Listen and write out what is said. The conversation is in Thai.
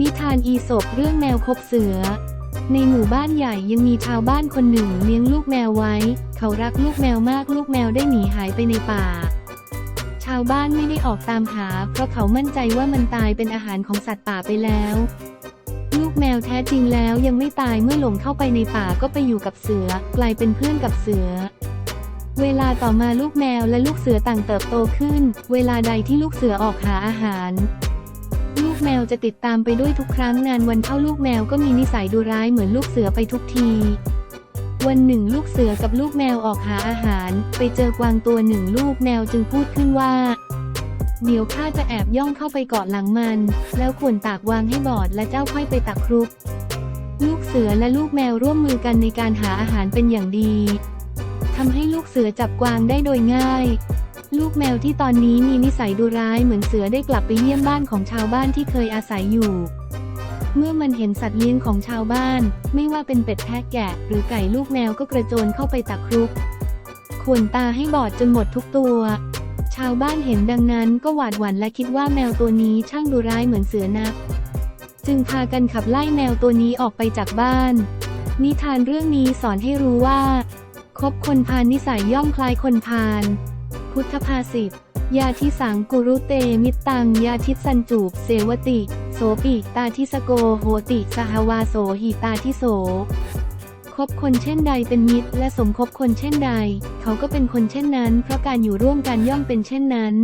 นิทานอีศกเรื่องแมวคบเสือ ในหมู่บ้านใหญ่ยังมีชาวบ้านคนหนึ่งเลี้ยงลูกแมวไว้ เขารักลูกแมวมากลูกแมวได้หนีหายไปในป่า ชาวบ้านไม่ได้ออกตามหา เพราะเขามั่นใจว่ามันตายเป็นอาหารของสัตว์ป่าไปแล้ว ลูกแมวแท้จริงแล้วยังไม่ตายเมื่อหลงเข้าไปในป่าก็ไปอยู่กับเสือ กลายเป็นเพื่อนกับเสือเวลาต่อมาลูกแมวและลูกเสือต่างเติบโตขึ้น เวลาใดที่ลูกเสือออกหาอาหาร กแมวจะติดตามไปด้วยทุกครั้งนานวันเข้าลูกแมวก็มีนิสัยดุร้ายเหมือนลูกเสือไปทุกทีวันหนึ่งลูกเสือกับลูกแมวออกหาอาหาร ไปเจอกวางตัวหนึ่งลูกแมวจึงพูดขึ้นว่า เดี๋ยวข้าจะแอบย่องเข้าไปเกาะหลังมัน แล้วขวนตากวางให้บอดและเจ้าค่อยไปตักครุก ลูกเสือและลูกแมวร่วมมือกันในการหาอาหารเป็นอย่างดีทำให้ลูกเสือจับกวางได้โดยง่าย ลูกแมวที่ตอนนี้มีนิสัยดุร้ายเหมือนเสือได้กลับไปเยี่ยมบ้านของชาวบ้านที่เคยอาศัยอยู่ เมื่อมันเห็นสัตว์เลี้ยงของชาวบ้าน ไม่ว่าเป็นเป็ดแพะแกะ หรือไก่ลูกแมวก็กระโจนเข้าไปตักครุกขวนตาให้บอดจนหมดทุกตัว ชาวบ้านเห็นดังนั้นก็หวาดหวั่นและคิดว่าแมวตัวนี้ช่างดุร้ายเหมือนเสือนัก จึงพากันขับไล่แมวตัวนี้ออกไปจากบ้าน นิทานเรื่องนี้สอนให้รู้ว่าคบคนพาลนิสัยย่อมคล้ายคนพาล พุทธภาษิตยาทิสังกุรุเตมิตัง ยาทิสันจูบเสวติ โสปิตาทิสโกโหติ สหวาโสหิตาทิโส คบคนเช่นใดเป็นมิตร และสมคบคนเช่นใด เขาก็เป็นคนเช่นนั้น เพราะการอยู่ร่วมกันย่อมเป็นเช่นนั้น